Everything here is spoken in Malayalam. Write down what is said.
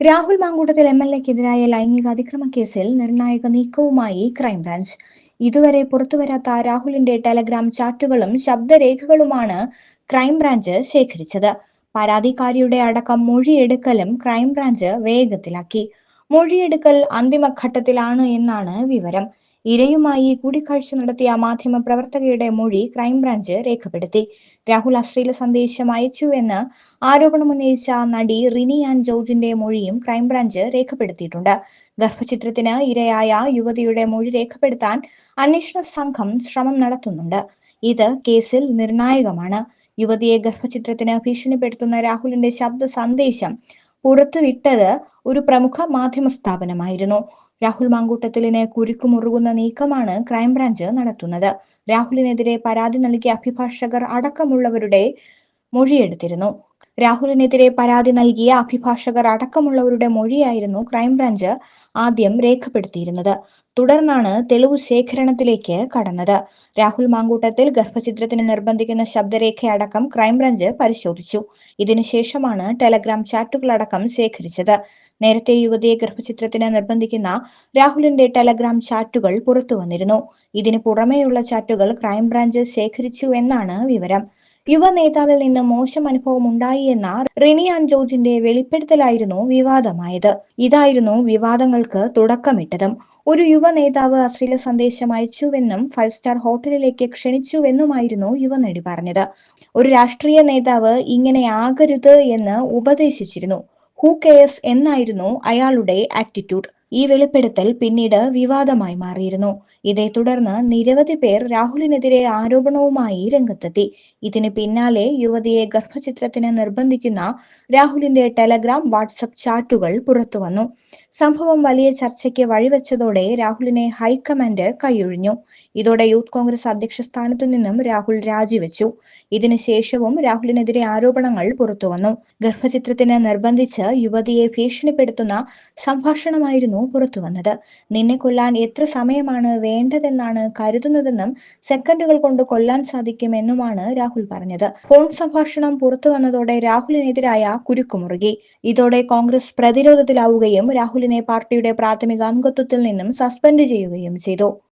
രാഹുൽ മാങ്കൂട്ടത്തിൽ എം എൽ എക്കെതിരായ ലൈംഗിക അതിക്രമ കേസിൽ നിർണായക നീക്കവുമായി ക്രൈംബ്രാഞ്ച്. ഇതുവരെ പുറത്തുവരാത്ത രാഹുലിന്റെ ടെലഗ്രാം ചാറ്റുകളും ശബ്ദരേഖകളുമാണ് ക്രൈംബ്രാഞ്ച് ശേഖരിച്ചത്. പരാതിക്കാരിയുടെ അടക്കം മൊഴിയെടുക്കലും ക്രൈംബ്രാഞ്ച് വേഗത്തിലാക്കി. മൊഴിയെടുക്കൽ അന്തിമഘട്ടത്തിലാണ് എന്നാണ് വിവരം. ഇരയുമായി കൂടിക്കാഴ്ച നടത്തിയ മാധ്യമ പ്രവർത്തകയുടെ മൊഴി ക്രൈംബ്രാഞ്ച് രേഖപ്പെടുത്തി. രാഹുൽ അശ്ലീല സന്ദേശം അയച്ചുവെന്ന് ആരോപണമുന്നയിച്ച നടി റിനി ആൻഡ് ജോർജിന്റെ മൊഴിയും ക്രൈംബ്രാഞ്ച് രേഖപ്പെടുത്തിയിട്ടുണ്ട്. ഗർഭചിത്രത്തിന് ഇരയായ യുവതിയുടെ മൊഴി രേഖപ്പെടുത്താൻ അന്വേഷണ സംഘം ശ്രമം നടത്തുന്നുണ്ട്. ഇത് കേസിൽ നിർണായകമാണ്. യുവതിയെ ഗർഭചിത്രത്തിന് ഭീഷണിപ്പെടുത്തുന്ന രാഹുലിന്റെ ശബ്ദ സന്ദേശം പുറത്തുവിട്ടത് ഒരു പ്രമുഖ മാധ്യമ സ്ഥാപനമായിരുന്നു. രാഹുൽ മാങ്കൂട്ടത്തിലിന് കുരുക്കുമുറുകുന്ന നീക്കമാണ് ക്രൈംബ്രാഞ്ച് നടത്തുന്നത്. രാഹുലിനെതിരെ പരാതി നൽകിയ അഭിഭാഷകർ അടക്കമുള്ളവരുടെ മൊഴിയെടുത്തിരുന്നു. രാഹുലിനെതിരെ പരാതി നൽകിയ അഭിഭാഷകർ അടക്കമുള്ളവരുടെ മൊഴിയായിരുന്നു ക്രൈംബ്രാഞ്ച് ആദ്യം രേഖപ്പെടുത്തിയിരുന്നത്. തുടർന്നാണ് തെളിവു ശേഖരണത്തിലേക്ക് കടന്നത്. രാഹുൽ മാങ്കൂട്ടത്തിൽ ഗർഭചിത്രത്തിന് നിർബന്ധിക്കുന്ന ശബ്ദരേഖയടക്കം ക്രൈംബ്രാഞ്ച് പരിശോധിച്ചു. ഇതിനുശേഷമാണ് ടെലഗ്രാം ചാറ്റുകളടക്കം ശേഖരിച്ചത്. നേരത്തെ യുവതിയെ ഗർഭചിത്രത്തിന് നിർബന്ധിക്കുന്ന രാഹുലിന്റെ ടെലഗ്രാം ചാറ്റുകൾ പുറത്തു വന്നിരുന്നു ഇതിനു പുറമെയുള്ള ചാറ്റുകൾ ക്രൈംബ്രാഞ്ച് ശേഖരിച്ചു എന്നാണ് വിവരം. യുവ നേതാവിൽ നിന്ന് മോശം അനുഭവം ഉണ്ടായി എന്ന റിനിയാൻ ജോർജിന്റെ വെളിപ്പെടുത്തലായിരുന്നു വിവാദമായത്. ഇതായിരുന്നു വിവാദങ്ങൾക്ക് തുടക്കമിട്ടതും. ഒരു യുവ നേതാവ് അശ്ലീല സന്ദേശം അയച്ചുവെന്നും ഫൈവ് സ്റ്റാർ ഹോട്ടലിലേക്ക് ക്ഷണിച്ചുവെന്നുമായിരുന്നു യുവനടി പറഞ്ഞത്. ഒരു രാഷ്ട്രീയ നേതാവ് ഇങ്ങനെ ആകരുത് എന്ന് ഉപദേശിച്ചിരുന്നു. ഹൂ കെയർസ് എന്നായിരുന്നു അയാളുടെ ആറ്റിറ്റ്യൂഡ്. ഈ വെളിപ്പെടുത്തൽ പിന്നീട് വിവാദമായി മാറിയിരുന്നു. ഇതേ തുടർന്ന് നിരവധി പേർ രാഹുലിനെതിരെ ആരോപണവുമായി രംഗത്തെത്തി. ഇതിന് പിന്നാലെ യുവതിയെ ഗർഭചിത്രത്തിന് നിർബന്ധിക്കുന്ന രാഹുലിന്റെ ടെലഗ്രാം വാട്സപ്പ് ചാറ്റുകൾ പുറത്തുവന്നു. സംഭവം വലിയ ചർച്ചയ്ക്ക് വഴിവെച്ചതോടെ രാഹുലിനെ ഹൈക്കമാൻഡ് കൈയൊഴിഞ്ഞു. ഇതോടെ യൂത്ത് കോൺഗ്രസ് അധ്യക്ഷ സ്ഥാനത്തു നിന്നും രാഹുൽ രാജിവെച്ചു. ഇതിനുശേഷവും രാഹുലിനെതിരെ ആരോപണങ്ങൾ പുറത്തുവന്നു. ഗർഭചിത്രത്തിന് നിർബന്ധിച്ച് യുവതിയെ ഭീഷണിപ്പെടുത്തുന്ന സംഭാഷണമായിരുന്നു പുറത്തുവന്നത്. നിന്നെ കൊല്ലാൻ എത്ര സമയമാണ് വേണ്ടതെന്നാണ് കരുതുന്നതെന്നും സെക്കൻഡുകൾ കൊണ്ട് കൊല്ലാൻ സാധിക്കുമെന്നുമാണ് രാഹുൽ പറഞ്ഞത്. ഫോൺ സംഭാഷണം പുറത്തുവന്നതോടെ രാഹുലിനെതിരായ കുരുക്കുമുറുകി. ഇതോടെ കോൺഗ്രസ് പ്രതിരോധത്തിലാവുകയും രാഹുലിനെ പാർട്ടിയുടെ പ്രാഥമിക അംഗത്വത്തിൽ നിന്നും സസ്പെൻഡ് ചെയ്യുകയും ചെയ്തു.